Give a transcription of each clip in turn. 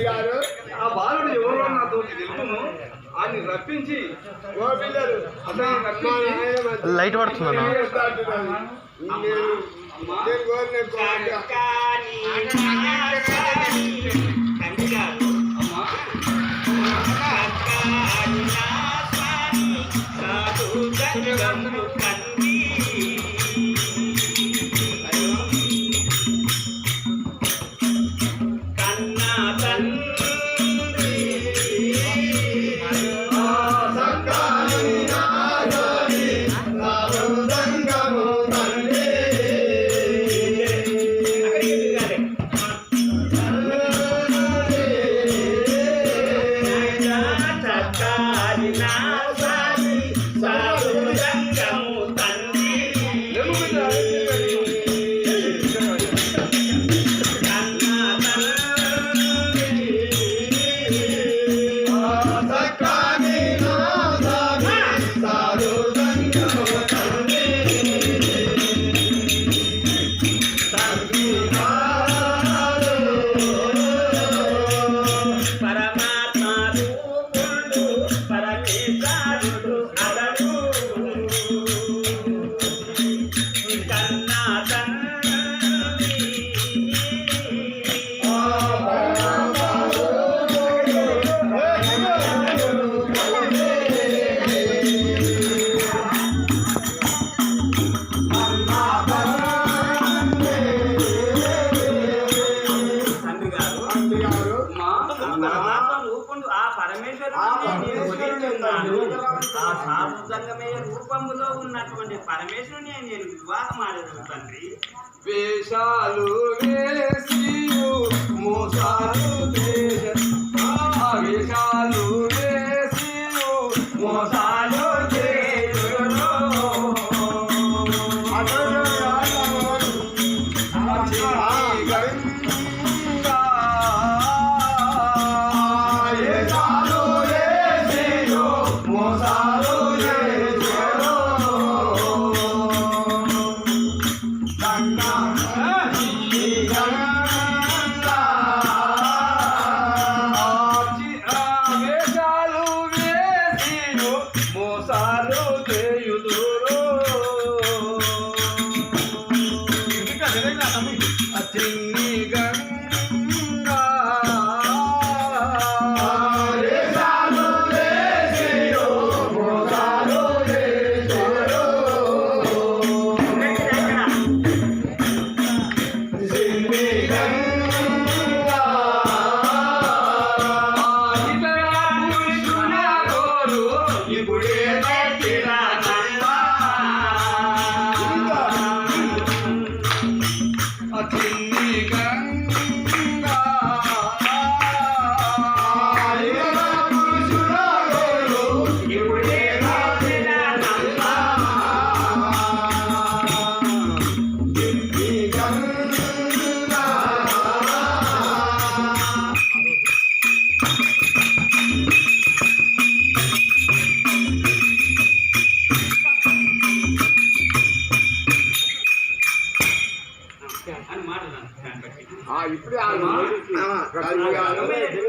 గారు ఆ బాలుడు ఎవరో నాతో తెలుపును ఆయన రప్పించి లైట్ పడుతుందన్నా నేను పరమేశ్వరుడు నేను ఆ సాధు రూపములో ఉన్నటువంటి పరమేశ్వరుని నేను వివాహం ఆడేదాను తండ్రి వేషాలు వేసి మోసాలు వేషాలు వేసి మోసాలు చేయును. వేసి మోసాలు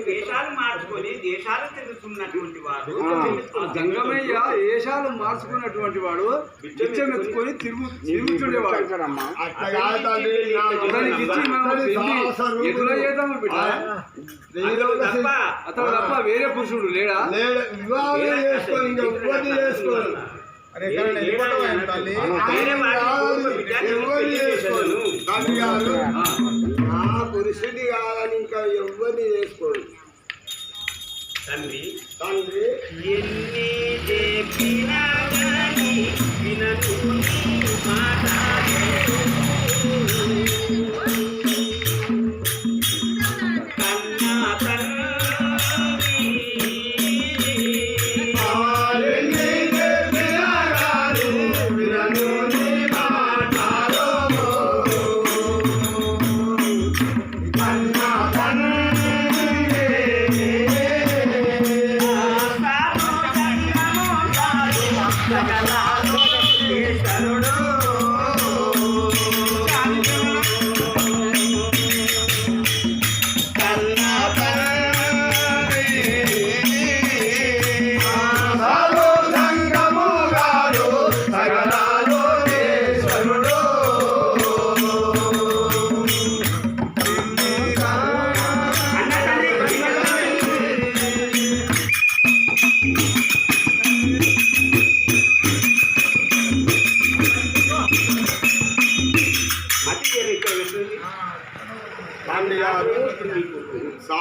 దేశాలు మార్చుకొని దేశాలు వాడు. గంగమయ్య వేషాలు మార్చుకున్నటువంటి వాడు బిచ్చం ఎత్తుకొని తిరుగు తిరుగుతుండేవాడు. అట్లా కాదు తండ్రి నా అతనికి ఇచ్చి మనం అతని పెళ్ళి సాహస ఎట్లా చేద్దాము బిడ్డ? రూపం. తప్ప అతను తప్ప వేరే పురుషుడు లేడా? లేడు, పురుషుడి కాదని ఇంకా ఎవరిని చేసుకోడు. తండ్రి తండ్రి ఎన్ని చెప్పినా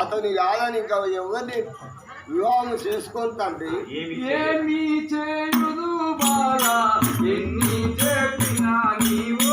అతని కాదని ఇంకా ఎవరిని వివాహం చేసుకొని తండ్రి? ఏమి ఏమి చేయుదు బాలా? ఎన్ని చెప్పినా నీవు